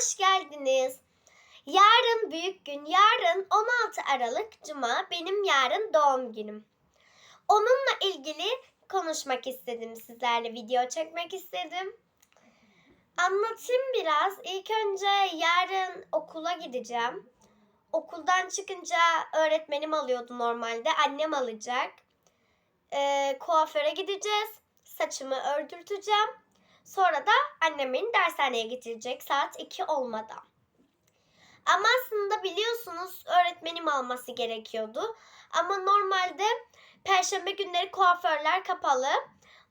hoş geldiniz. Yarın büyük gün. Yarın 16 Aralık Cuma. Benim yarın doğum günüm. Onunla ilgili konuşmak istedim sizlerle. Video çekmek istedim. Anlatayım biraz. İlk önce yarın okula gideceğim. Okuldan çıkınca öğretmenim alıyordu normalde. Annem alacak. Ee, kuaföre gideceğiz. Saçımı ördürteceğim. Sonra da annemin dershaneye getirecek saat 2 olmadan. Ama aslında biliyorsunuz öğretmenim alması gerekiyordu. Ama normalde perşembe günleri kuaförler kapalı.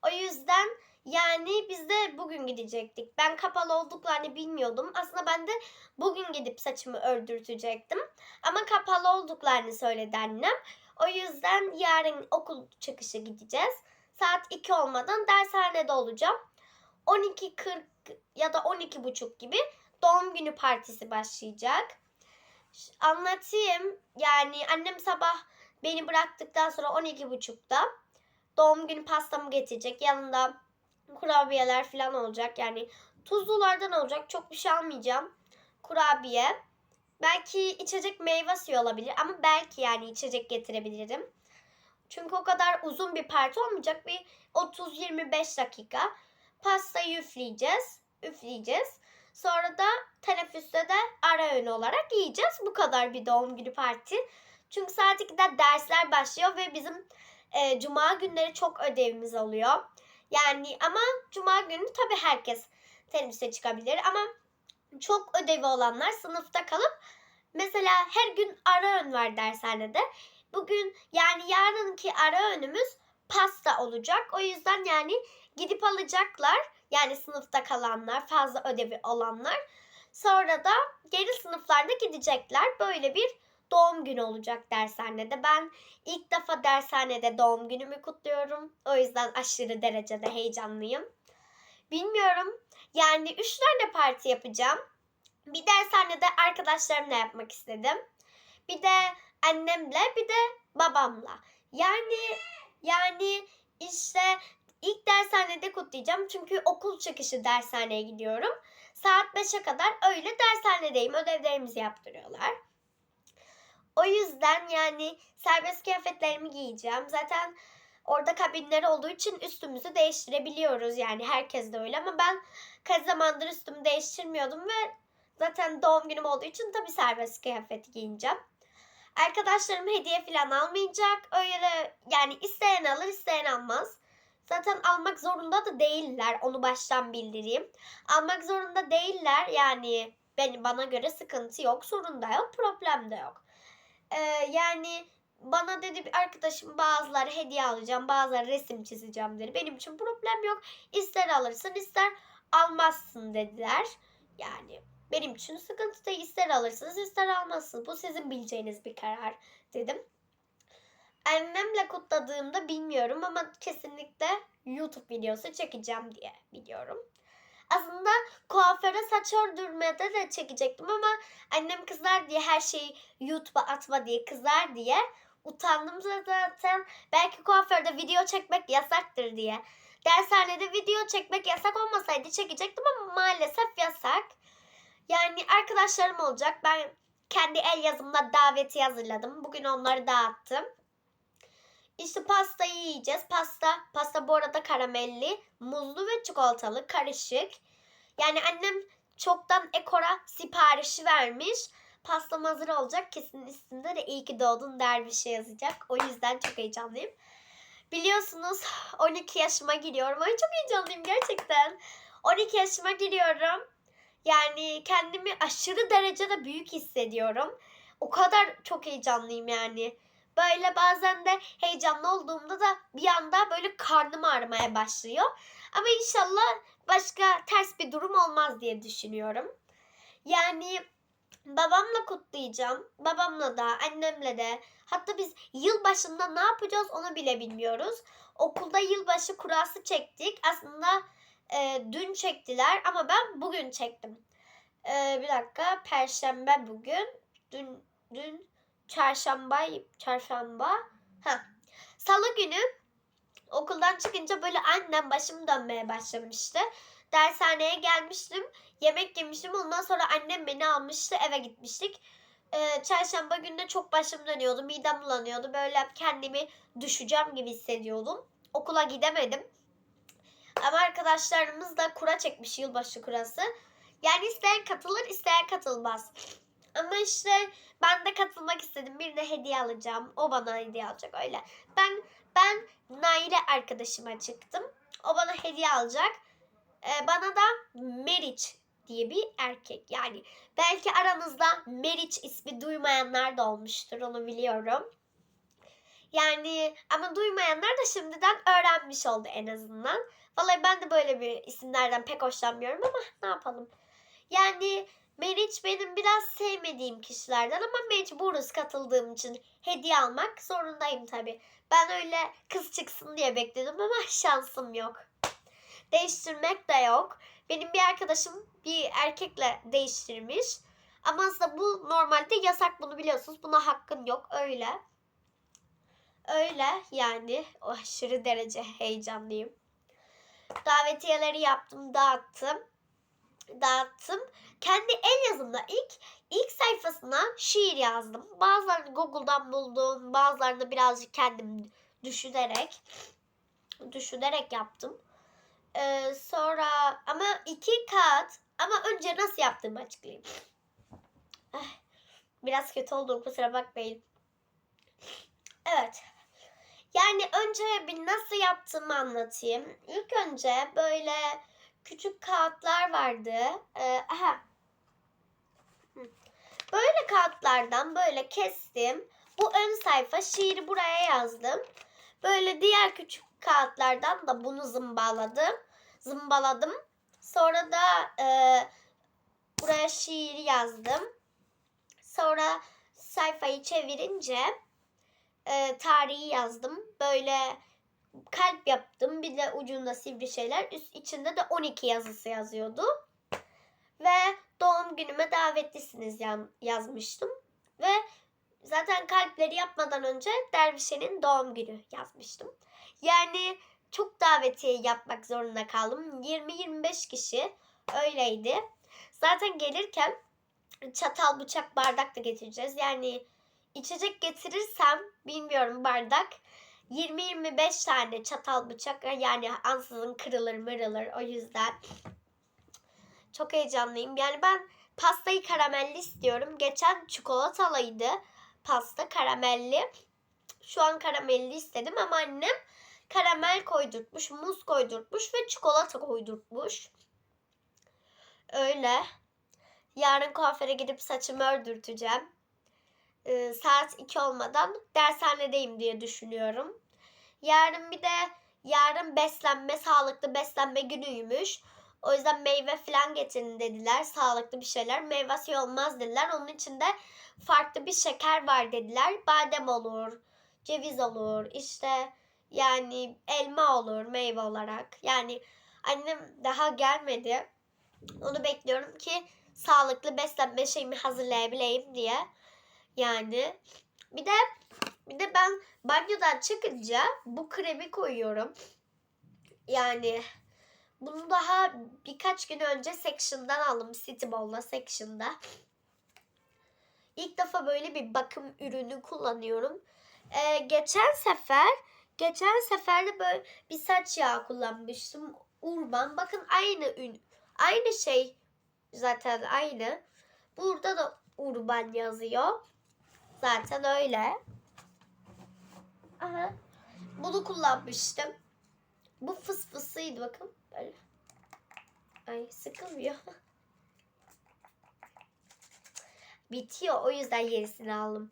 O yüzden yani biz de bugün gidecektik. Ben kapalı olduklarını bilmiyordum. Aslında ben de bugün gidip saçımı ördürtecektim. Ama kapalı olduklarını söyledi annem. O yüzden yarın okul çıkışı gideceğiz. Saat 2 olmadan dershanede olacağım. 12.40 ya da 12.30 gibi doğum günü partisi başlayacak. Anlatayım. Yani annem sabah beni bıraktıktan sonra 12.30'da doğum günü pastamı getirecek. Yanında kurabiyeler falan olacak. Yani tuzlulardan olacak. Çok bir şey almayacağım. Kurabiye. Belki içecek meyve suyu olabilir ama belki yani içecek getirebilirim. Çünkü o kadar uzun bir parti olmayacak. Bir 30-25 dakika pastayı üfleyeceğiz. Üfleyeceğiz. Sonra da teneffüste de ara öğün olarak yiyeceğiz. Bu kadar bir doğum günü parti. Çünkü saat 2'de dersler başlıyor ve bizim e, cuma günleri çok ödevimiz oluyor. Yani ama cuma günü tabii herkes teneffüse çıkabilir ama çok ödevi olanlar sınıfta kalıp mesela her gün ara öğün var dershanede. Bugün yani yarınki ara öğünümüz pasta olacak. O yüzden yani gidip alacaklar. Yani sınıfta kalanlar, fazla ödevi olanlar. Sonra da geri sınıflarda gidecekler. Böyle bir doğum günü olacak dershanede. Ben ilk defa dershanede doğum günümü kutluyorum. O yüzden aşırı derecede heyecanlıyım. Bilmiyorum. Yani üç tane parti yapacağım. Bir dershanede arkadaşlarımla yapmak istedim. Bir de annemle, bir de babamla. Yani yani işte ilk dershanede kutlayacağım. Çünkü okul çıkışı dershaneye gidiyorum. Saat 5'e kadar öyle dershanedeyim. Ödevlerimizi yaptırıyorlar. O yüzden yani serbest kıyafetlerimi giyeceğim. Zaten orada kabinler olduğu için üstümüzü değiştirebiliyoruz. Yani herkes de öyle ama ben kaç zamandır üstümü değiştirmiyordum ve zaten doğum günüm olduğu için tabii serbest kıyafet giyineceğim. Arkadaşlarım hediye falan almayacak. Öyle yani isteyen alır isteyen almaz. Zaten almak zorunda da değiller. Onu baştan bildireyim. Almak zorunda değiller. Yani ben, bana göre sıkıntı yok. Sorun da yok. Problem de yok. Ee, yani bana dedi bir arkadaşım bazıları hediye alacağım. Bazıları resim çizeceğim dedi. Benim için problem yok. İster alırsın ister almazsın dediler. Yani benim için sıkıntı değil. İster alırsınız ister almazsınız. Bu sizin bileceğiniz bir karar dedim. Annemle kutladığımda bilmiyorum ama kesinlikle YouTube videosu çekeceğim diye biliyorum. Aslında kuaföre saç ördürmede de çekecektim ama annem kızar diye her şeyi YouTube'a atma diye kızar diye utandım zaten. Belki kuaförde video çekmek yasaktır diye. Dershanede video çekmek yasak olmasaydı çekecektim ama maalesef yasak. Yani arkadaşlarım olacak. Ben kendi el yazımla daveti hazırladım. Bugün onları dağıttım. İşte pastayı yiyeceğiz. Pasta, pasta bu arada karamelli, muzlu ve çikolatalı karışık. Yani annem çoktan Ekor'a siparişi vermiş. Pastam hazır olacak. Kesin üstünde de iyi ki doğdun der bir şey yazacak. O yüzden çok heyecanlıyım. Biliyorsunuz 12 yaşıma giriyorum. Ay çok heyecanlıyım gerçekten. 12 yaşıma giriyorum. Yani kendimi aşırı derecede büyük hissediyorum. O kadar çok heyecanlıyım yani. Böyle bazen de heyecanlı olduğumda da bir anda böyle karnım ağrımaya başlıyor. Ama inşallah başka ters bir durum olmaz diye düşünüyorum. Yani babamla kutlayacağım. Babamla da, annemle de. Hatta biz yılbaşında ne yapacağız onu bile bilmiyoruz. Okulda yılbaşı kurası çektik. Aslında e, dün çektiler ama ben bugün çektim. E, bir dakika. Perşembe bugün. Dün dün çarşamba çarşamba. Ha. Salı günü okuldan çıkınca böyle annem başım dönmeye başlamıştı. dershaneye gelmiştim. Yemek yemiştim. Ondan sonra annem beni almıştı. Eve gitmiştik. Ee, çarşamba günü çok başım dönüyordu. Midem bulanıyordu. Böyle kendimi düşeceğim gibi hissediyordum. Okula gidemedim. Ama arkadaşlarımız da kura çekmiş yılbaşı kurası. Yani isteyen katılır, isteyen katılmaz. Ama işte ben de katılmak istedim. Bir de hediye alacağım. O bana hediye alacak öyle. Ben ben Nail'e arkadaşıma çıktım. O bana hediye alacak. Ee, bana da Meriç diye bir erkek. Yani belki aranızda Meriç ismi duymayanlar da olmuştur. Onu biliyorum. Yani ama duymayanlar da şimdiden öğrenmiş oldu en azından. Vallahi ben de böyle bir isimlerden pek hoşlanmıyorum ama ne yapalım. Yani Meriç benim biraz sevmediğim kişilerden ama mecburuz katıldığım için hediye almak zorundayım tabii. Ben öyle kız çıksın diye bekledim ama şansım yok. Değiştirmek de yok. Benim bir arkadaşım bir erkekle değiştirmiş. Ama aslında bu normalde yasak bunu biliyorsunuz. Buna hakkın yok öyle. Öyle yani o aşırı derece heyecanlıyım. Davetiyeleri yaptım, dağıttım. Dağıttım. Kendi el yazımla ilk ilk sayfasına şiir yazdım. Bazılarını Google'dan buldum, bazılarını birazcık kendim düşünerek düşünerek yaptım. Ee, sonra ama iki kağıt ama önce nasıl yaptığımı açıklayayım. Eh, Biraz kötü oldu kusura bakmayın. Evet. Yani önce bir nasıl yaptığımı anlatayım. İlk önce böyle küçük kağıtlar vardı. Ee. Böyle kağıtlardan böyle kestim. Bu ön sayfa şiiri buraya yazdım. Böyle diğer küçük kağıtlardan da bunu zımbaladım. Zımbaladım. Sonra da e, buraya şiiri yazdım. Sonra sayfayı çevirince e, tarihi yazdım. Böyle kalp yaptım. Bir de ucunda sivri şeyler. Üst içinde de 12 yazısı yazıyordu. Ve doğum günüme davetlisiniz yazmıştım. Ve zaten kalpleri yapmadan önce Dervişe'nin doğum günü yazmıştım. Yani çok davetiye yapmak zorunda kaldım. 20-25 kişi öyleydi. Zaten gelirken çatal, bıçak, bardak da getireceğiz. Yani içecek getirirsem bilmiyorum bardak 20-25 tane çatal bıçak yani ansızın kırılır mırılır o yüzden çok heyecanlıyım. Yani ben pastayı karamelli istiyorum. Geçen çikolatalıydı pasta karamelli. Şu an karamelli istedim ama annem karamel koydurtmuş, muz koydurtmuş ve çikolata koydurtmuş. Öyle. Yarın kuaföre gidip saçımı ördürteceğim. Ee, saat 2 olmadan dershanedeyim diye düşünüyorum. Yarın bir de yarın beslenme, sağlıklı beslenme günüymüş. O yüzden meyve falan getirin dediler. Sağlıklı bir şeyler. Meyvesi olmaz dediler. Onun içinde farklı bir şeker var dediler. Badem olur, ceviz olur, işte yani elma olur meyve olarak. Yani annem daha gelmedi. Onu bekliyorum ki sağlıklı beslenme şeyimi hazırlayabileyim diye. Yani bir de bir de ben banyodan çıkınca bu kremi koyuyorum. Yani bunu daha birkaç gün önce Section'dan aldım. City Mall'da Section'da. İlk defa böyle bir bakım ürünü kullanıyorum. Ee, geçen sefer geçen sefer de böyle bir saç yağı kullanmıştım. Urban. Bakın aynı ün aynı şey zaten aynı. Burada da Urban yazıyor. Zaten öyle. Aha. Bunu kullanmıştım. Bu fıs fısıydı bakın. Böyle. Ay sıkılmıyor. Bitiyor. O yüzden yenisini aldım.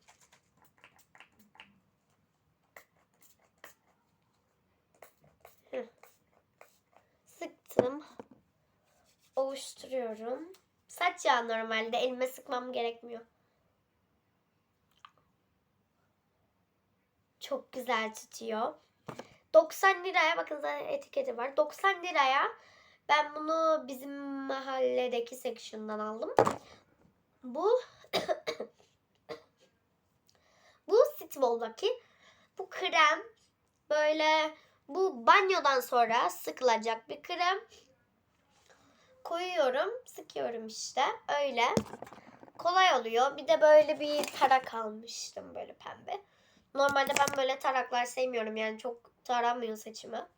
Sıktım. Ovuşturuyorum. Saç yağı normalde elime sıkmam gerekmiyor. Çok güzel tutuyor. 90 liraya bakın zaten etiketi var. 90 liraya ben bunu bizim mahalledeki section'dan aldım. Bu bu Sitbol'daki bu krem böyle bu banyodan sonra sıkılacak bir krem. koyuyorum, sıkıyorum işte. Öyle. Kolay oluyor. Bir de böyle bir tarak almıştım böyle pembe. Normalde ben böyle taraklar sevmiyorum yani çok taramıyor saçımı.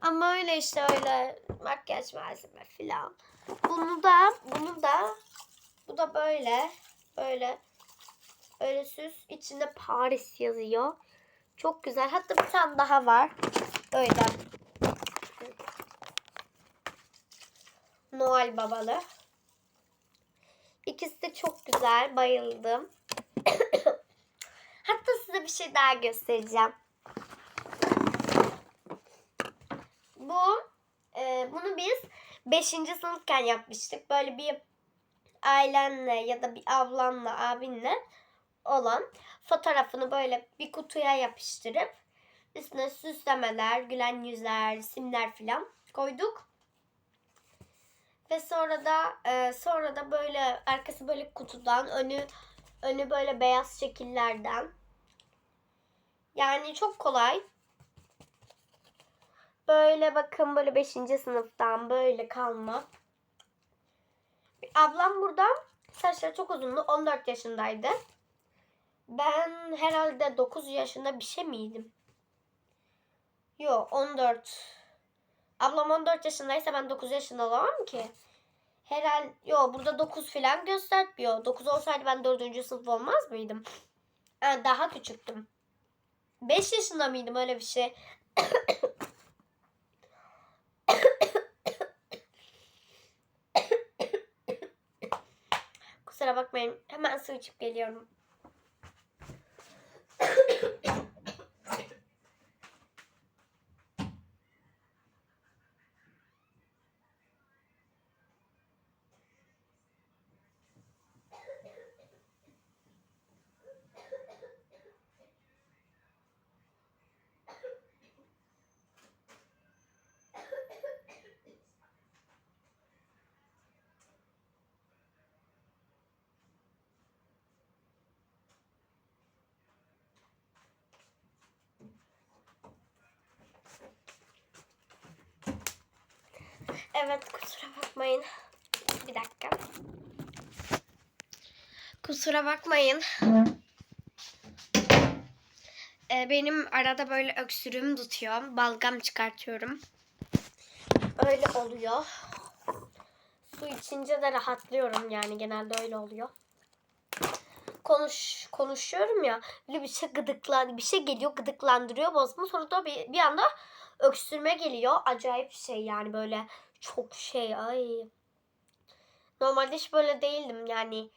Ama öyle işte öyle makyaj malzeme filan. Bunu da bunu da bu da böyle böyle öyle süs içinde Paris yazıyor. Çok güzel. Hatta bir tane daha var. Öyle. Noel babalı. İkisi de çok güzel. Bayıldım. Hatta size bir şey daha göstereceğim. Bu e, bunu biz 5. sınıfken yapmıştık. Böyle bir ailenle ya da bir ablanla, abinle olan fotoğrafını böyle bir kutuya yapıştırıp üstüne süslemeler, gülen yüzler, simler filan koyduk. Ve sonra da e, sonra da böyle arkası böyle kutudan, önü önü böyle beyaz şekillerden. Yani çok kolay. Böyle bakın böyle 5. sınıftan böyle kalma. Ablam burada saçları çok uzundu. 14 yaşındaydı. Ben herhalde 9 yaşında bir şey miydim? Yo 14. Ablam 14 yaşındaysa ben 9 yaşında olamam ki. Herhal yo burada 9 falan göstermiyor. 9 olsaydı ben 4. sınıf olmaz mıydım? Ha, daha küçüktüm. 5 yaşında mıydım öyle bir şey? Kusura bakmayın. Hemen su içip geliyorum. Evet kusura bakmayın. Bir dakika. Kusura bakmayın. Ee, benim arada böyle öksürüğüm tutuyor. Balgam çıkartıyorum. Öyle oluyor. Su içince de rahatlıyorum yani genelde öyle oluyor. Konuş konuşuyorum ya. Böyle bir şey gıdıklan bir şey geliyor gıdıklandırıyor boğazımı. Sonra da bir, bir anda öksürme geliyor. Acayip şey yani böyle çok şey ay. Normalde hiç böyle değildim yani.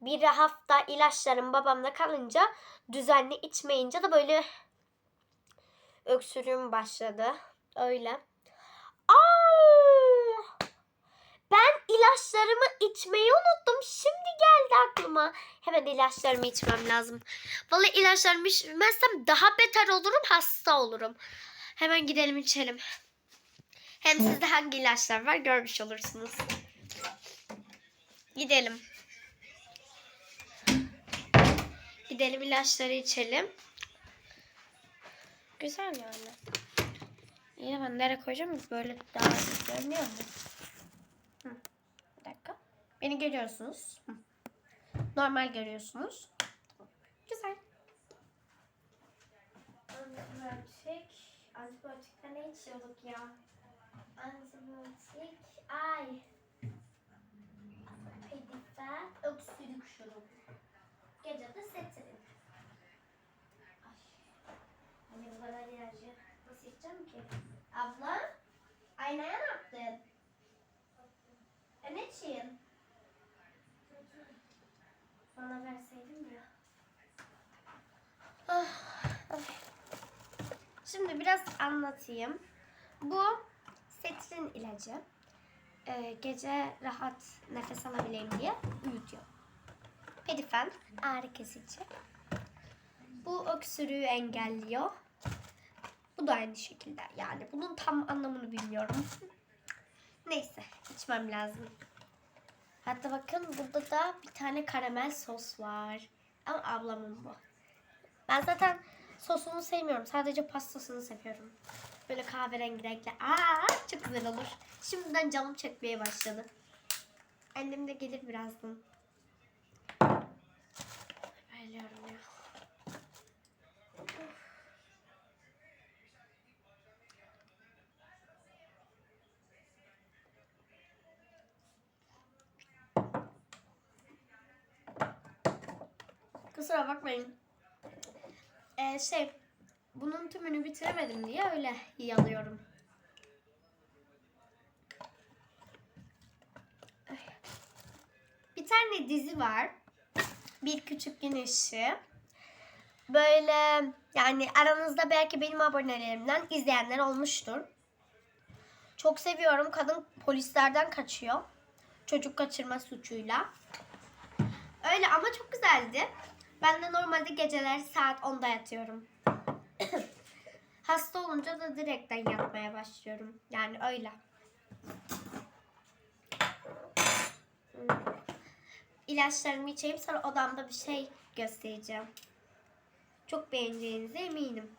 Bir hafta ilaçlarım babamda kalınca düzenli içmeyince de böyle öksürüğüm başladı. Öyle. Ben ilaçlarımı içmeyi unuttum. Şimdi geldi aklıma. Hemen ilaçlarımı içmem lazım. Vallahi ilaçlarımı içmezsem daha beter olurum, hasta olurum. Hemen gidelim içelim. Hem sizde hangi ilaçlar var görmüş olursunuz. Gidelim. Gidelim ilaçları içelim. Güzel yani. İyi ben nereye koyacağım? Böyle daha görünüyor mu? Hı. Bir dakika. Beni görüyorsunuz. Hı. Normal görüyorsunuz. Güzel. Antibiyotik. Antibiyotikte ne içiyorduk ya? Antibiyotik. Ay. Pedifen. Öksürük şurubu. Gece de setrin. Ay. Hani bu kadar ilacı nasıl içeceğim ki? Abla. Aynaya ne yaptın? E ne için? Bana verseydin ya. Ah, ay. Şimdi biraz anlatayım. Bu setrin ilacı. Ee, gece rahat nefes alabileyim diye uyutuyor. Pedifen ağrı kesici. Bu öksürüğü engelliyor. Bu da aynı şekilde. Yani bunun tam anlamını bilmiyorum. Neyse içmem lazım. Hatta bakın burada da bir tane karamel sos var. Ama ablamın bu. Ben zaten sosunu sevmiyorum. Sadece pastasını seviyorum. Böyle kahverengi renkli. Aa çok güzel olur. Şimdiden canım çekmeye başladı. Annem de gelir birazdan. Bayılıyorum ya. Kusura bakmayın. Ee, şey, bunun tümünü bitiremedim diye öyle yalıyorum. Bir tane dizi var. Bir Küçük Gün Işığı. Böyle yani aranızda belki benim abonelerimden izleyenler olmuştur. Çok seviyorum. Kadın polislerden kaçıyor. Çocuk kaçırma suçuyla. Öyle ama çok güzeldi. Ben de normalde geceler saat 10'da yatıyorum. Hasta olunca da direkten yatmaya başlıyorum. Yani öyle. Hmm. İlaçlarımı içeyim sonra odamda bir şey göstereceğim. Çok beğeneceğinize eminim.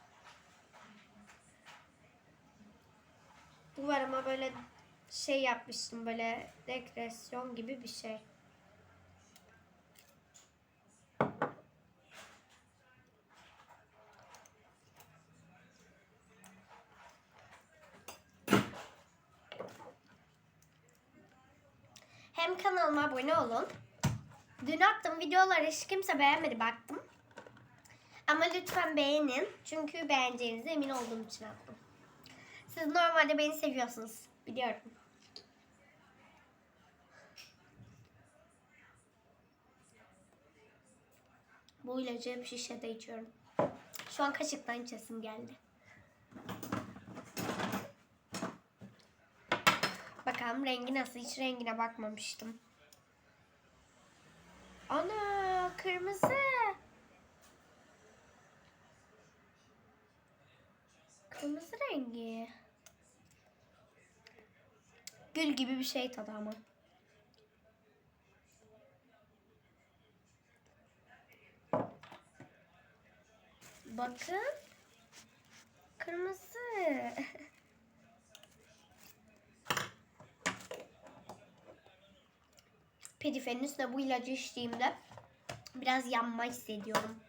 Duvarıma böyle şey yapmıştım böyle dekorasyon gibi bir şey. Hem kanalıma abone olun. Dün attığım videoları hiç kimse beğenmedi baktım. Ama lütfen beğenin. Çünkü beğeneceğinize emin olduğum için attım. Siz normalde beni seviyorsunuz. Biliyorum. Bu ilacı hep şişede içiyorum. Şu an kaşıktan içesim geldi. Bakalım rengi nasıl? Hiç rengine bakmamıştım. Ana kırmızı. Kırmızı rengi. Gül gibi bir şey tadı ama. Bakın. Kırmızı. Pedifenin üstüne bu ilacı içtiğimde biraz yanma hissediyorum.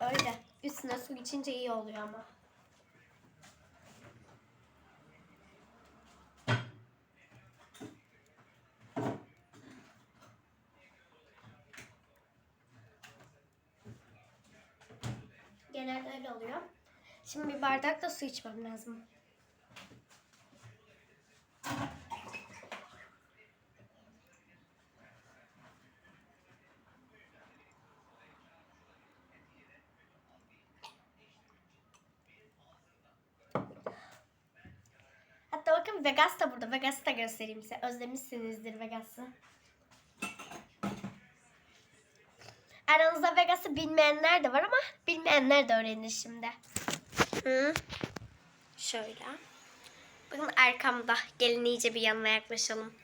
Öyle. Üstüne su içince iyi oluyor ama. Genelde öyle oluyor. Şimdi bir bardakla su içmem lazım. Hatta bakın Vegas da burada. Vegas'ı da göstereyim size. Özlemişsinizdir Vegas'ı. Aranızda Vegas'ı bilmeyenler de var ama bilmeyenler de öğrenir şimdi. Hı. Şöyle. Bakın arkamda. Gelin iyice bir yanına yaklaşalım.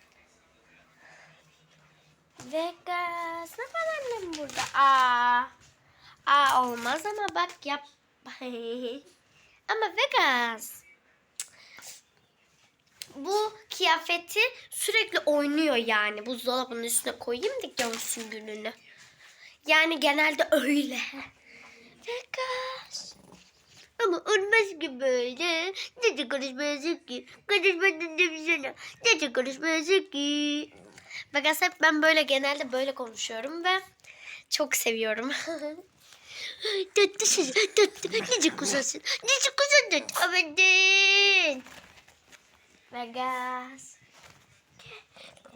Vegas. Ne var annem burada? Aa. Aa olmaz ama bak yap. ama Vegas. Bu kıyafeti sürekli oynuyor yani. Buzdolabının üstüne koyayım da görsün gününü. Yani genelde öyle. Vegas. Ama olmaz ki böyle. Nece konuşmayacak ki? Konuşmadın demişsene. Nece konuşmayacak ki? Vegas hep ben böyle genelde böyle konuşuyorum ve çok seviyorum. Tatlısın, tatlı. Nece kuzasın? Nece kuzasın? Amadın. Vegas.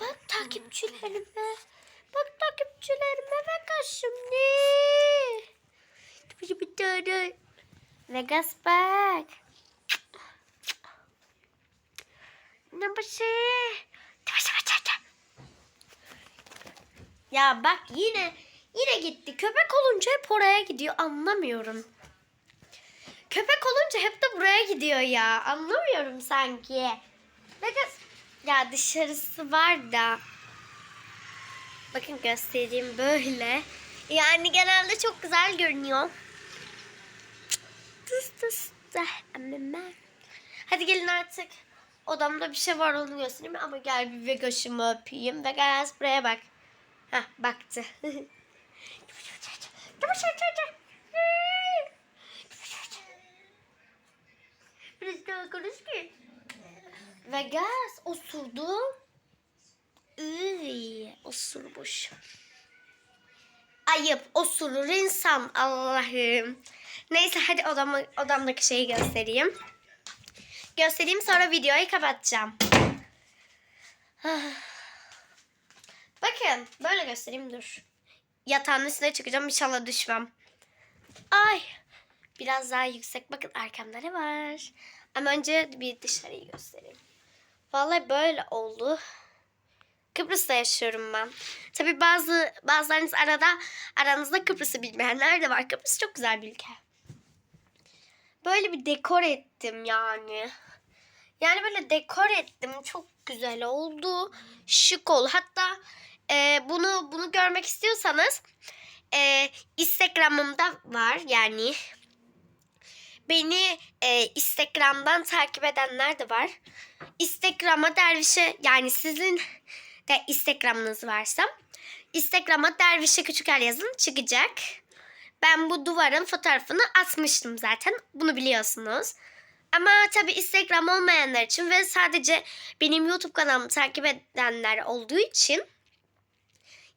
Bak takipçilerime. Bak takipçilerime Vegas şimdi. Bir tane. Vegas bak. Ne başı? Ya bak yine yine gitti. Köpek olunca hep oraya gidiyor. Anlamıyorum. Köpek olunca hep de buraya gidiyor ya. Anlamıyorum sanki. Vegas ya dışarısı var da. Bakın göstereyim böyle. Yani genelde çok güzel görünüyor. Tıs tıs. Hadi gelin artık. Odamda bir şey var onu göstereyim ama gel bir Vegas'ımı öpeyim. Vegas buraya bak. Hah baktı. Biraz daha konuş ki. Vegas osurdu. Iy, osurmuş. Ayıp osurur insan Allah'ım. Neyse hadi odama, odamdaki şeyi göstereyim. Göstereyim sonra videoyu kapatacağım. Bakın böyle göstereyim dur. Yatağın üstüne çıkacağım inşallah düşmem. Ay biraz daha yüksek bakın arkamda ne var. Ama önce bir dışarıyı göstereyim. Vallahi böyle oldu. Kıbrıs'ta yaşıyorum ben. Tabii bazı bazılarınız arada aranızda Kıbrıs'ı bilmeyenler de var. Kıbrıs çok güzel bir ülke. Böyle bir dekor ettim yani. Yani böyle dekor ettim. Çok güzel oldu. Şık oldu. Hatta e, bunu bunu görmek istiyorsanız e, Instagram'ımda var yani. Beni e, Instagram'dan takip edenler de var. Instagram'a dervişe yani sizin de Instagram'ınız varsa Instagram'a dervişe küçükel yazın çıkacak. Ben bu duvarın fotoğrafını atmıştım zaten. Bunu biliyorsunuz. Ama tabii Instagram olmayanlar için ve sadece benim YouTube kanalımı takip edenler olduğu için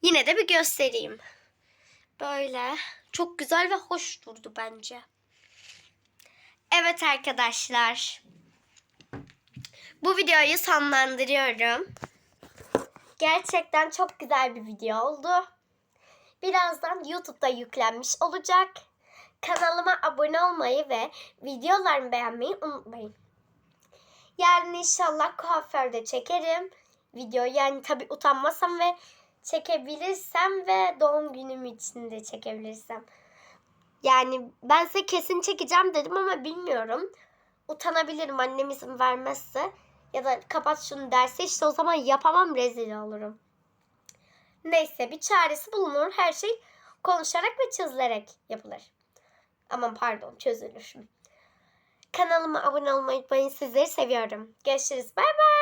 yine de bir göstereyim. Böyle çok güzel ve hoş durdu bence. Evet arkadaşlar. Bu videoyu sonlandırıyorum. Gerçekten çok güzel bir video oldu. Birazdan YouTube'da yüklenmiş olacak. Kanalıma abone olmayı ve videolarımı beğenmeyi unutmayın. Yarın inşallah kuaförde çekerim. Video yani tabi utanmasam ve çekebilirsem ve doğum günüm için de çekebilirsem. Yani ben size kesin çekeceğim dedim ama bilmiyorum. Utanabilirim annem izin vermezse. Ya da kapat şunu derse işte o zaman yapamam rezil olurum. Neyse bir çaresi bulunur. Her şey konuşarak ve çözülerek yapılır. Aman pardon çözülür. Kanalıma abone olmayı unutmayın. Sizleri seviyorum. Görüşürüz. Bay bay.